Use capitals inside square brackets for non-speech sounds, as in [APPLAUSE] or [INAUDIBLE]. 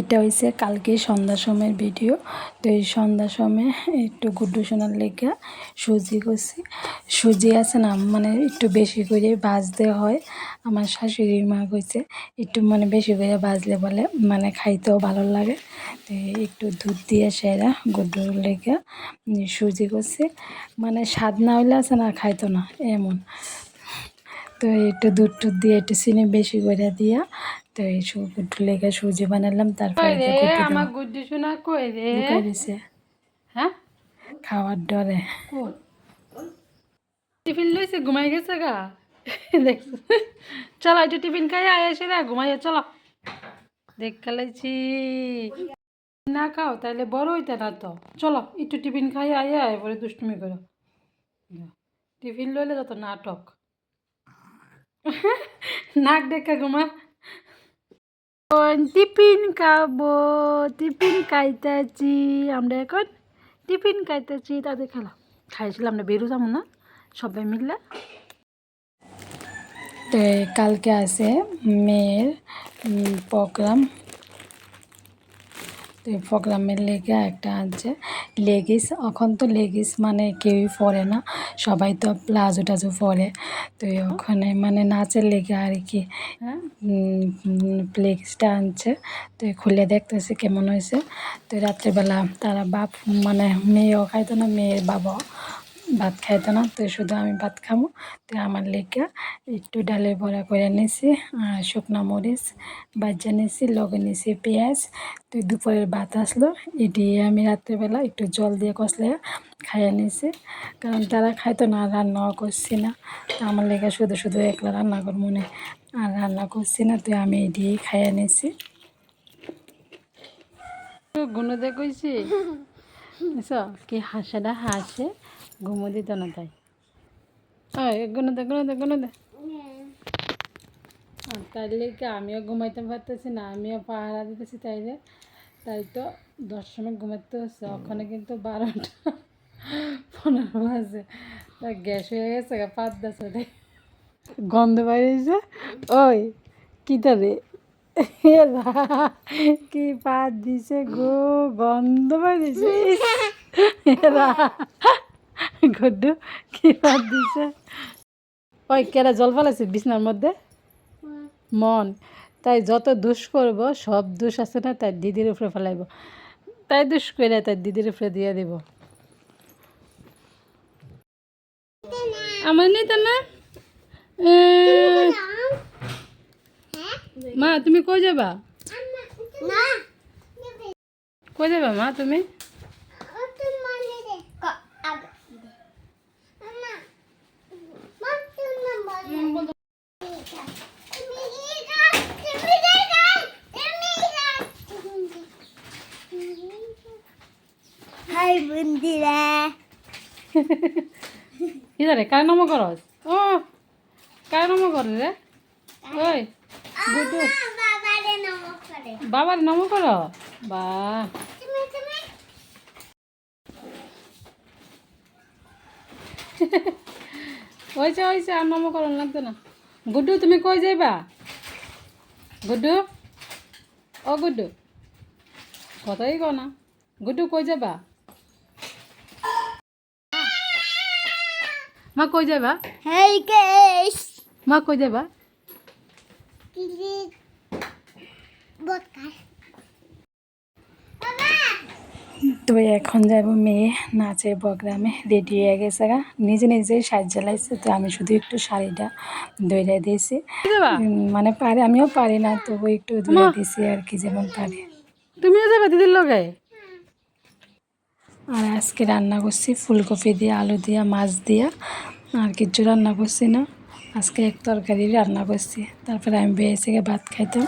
এটা হয়েছে কালকে সন্ধ্যা সময়ের ভিডিও। তো এই সন্ধ্যা সময় একটু গুড্ডু সোনার লেগে সুজি করছি। সুজি আছে না মানে একটু বেশি করে বাজতে হয়। আমার শাশুড়ি মা কইছে, একটু মানে বেশি করে বাজলে বলে মানে খাইতেও ভালো লাগে। তো একটু দুধ দিয়ে সেরা গুড্ডুর লেগে সুজি করছি। মানে স্বাদ না হইলে আছে না খাইতো না, এমন। তো একটু দুধ টুধ দিয়ে একটু চিনি বেশি করে দিয়া তো এই গুড্ডু লেগে সুজি বানালাম তারপরে আমার গুড্ডি শোনা কই রে? হ্যাঁ? খাওয়ার ডরে। টিফিন লইছে ঘুমাই গেছে গা? চলো একটু টিফিন খাই আয় এসে রে ঘুমাইয়া চলো। দেখ খেলাইছি। না খাও তাহলে বড় হইতে না তো। চলো একটু টিফিন খাই আয় আয় পরে দুষ্টুমি করো। টিফিন লইলে যত নাটক। নাক দেখে ঘুমা। টিফিন খাব, টিফিন খাইতেছি। আমরা এখন টিফিন খাইতেছি তাদের খেলা। খাইছিলাম আমরা বেরো যাব না, সবাই মিললে তো কালকে আছে মেয়ের প্রোগ্রাম। তো এই প্রোগ্রামের লেগে একটা আছে, লেগিস। এখন তো লেগিস মানে কেউই পরে না, সবাই তো প্লাজো টাজো পরে। তো ওখানে মানে নাচের লেগে আর কি হ্যাঁ লেগিসটা আনছে। তো খুলে দেখতেছে কেমন হয়েছে। তো রাত্রেবেলা তারা বাপ মানে মেয়েও খাইতো না, মেয়ের বাবাও। ভাত খাইতো না তো শুধু আমি ভাত খাব তো আমার লেখা একটু ডালের বড়া করে নিয়েছি আর শুকনো মরিচ বাজ্যা নিয়েছি লগে নিয়েছি পেঁয়াজ। তো দুপুরের ভাত আসলো এটি আমি রাত্রেবেলা একটু জল দিয়ে কষলে খাইয়ে নিয়েছি কারণ তারা খাইতো না আর রান্নাও করছি না। তো আমার লেখা শুধু শুধু একলা রান্না কর মনে আর রান্না করছি না তো আমি এটি খাইয়ে নিছি। গুণ দেখছি [LAUGHS] কি হাসাটা হাসে? ঘুমো দিত না তাই। গুণ দে গুণ দে আমিও ঘুমাইতে পারতেছি না, আমিও পাহারা দিতেছি তাই রে। তাই তো দশ সময় ঘুমাতে হচ্ছে, ওখানে কিন্তু বারোটা, পনেরো বাজে। তা গ্যাস হয়ে গেছে দাসে রে গন্ধ বাইরেছে ওই কি রে? কি পাত দিছে গো, গন্ধ বাইরেছে এরা গড্ডু, কি পাত দিছে? ওই কেরা জল ফালাইছে বিছনার মধ্যে? মন। তাই যত দুষ করব, সব দুষ আছে না, তাই দিদির উপরে ফেলাইব। তাই দুষ করে তাই দিদির উপরে দিয়ে দেব। আমার নেই তো না মা, তুমি কই যাবা? কই যাবা, মা, তুমি? ইদারে কার নাম করস? ও, কার নাম করে রে? ওই গুডু বাবারে নাম কর? বা। হয়েছে হয়েছে, আর নাম করন লাগতো না। গুড্ডু, তুমি কই যাইবা? গুড্ডু? ও, গুড্ডু। কথাই কো না। গুড্ডু কই যাবা? মা কই যাবা? হেই মা কই যাবা? কিলি তো এখন যাব মেয়ে নাচের প্রোগ্রামে রেডি হয়ে গেছে গা। নিজে নিজেই সাজ জ্বালাইছে তো আমি শুধু একটু শাড়িটা দইরা দিয়েছি। যাবা? মানে পারে আমিও পারি না তবু একটু দইরা দিয়েছি আর কি যেমন পারি। তুমিও যাবে দিদির লগে? আর আজকে রান্না করছি ফুলকপি দিয়ে, আলু দিয়া, মাছ দিয়া। আর কিছু রান্না করছি না। আজকে এক তরকারি রান্না করছি। তারপরে আমি বেয়েছে ভাত খাইতাম।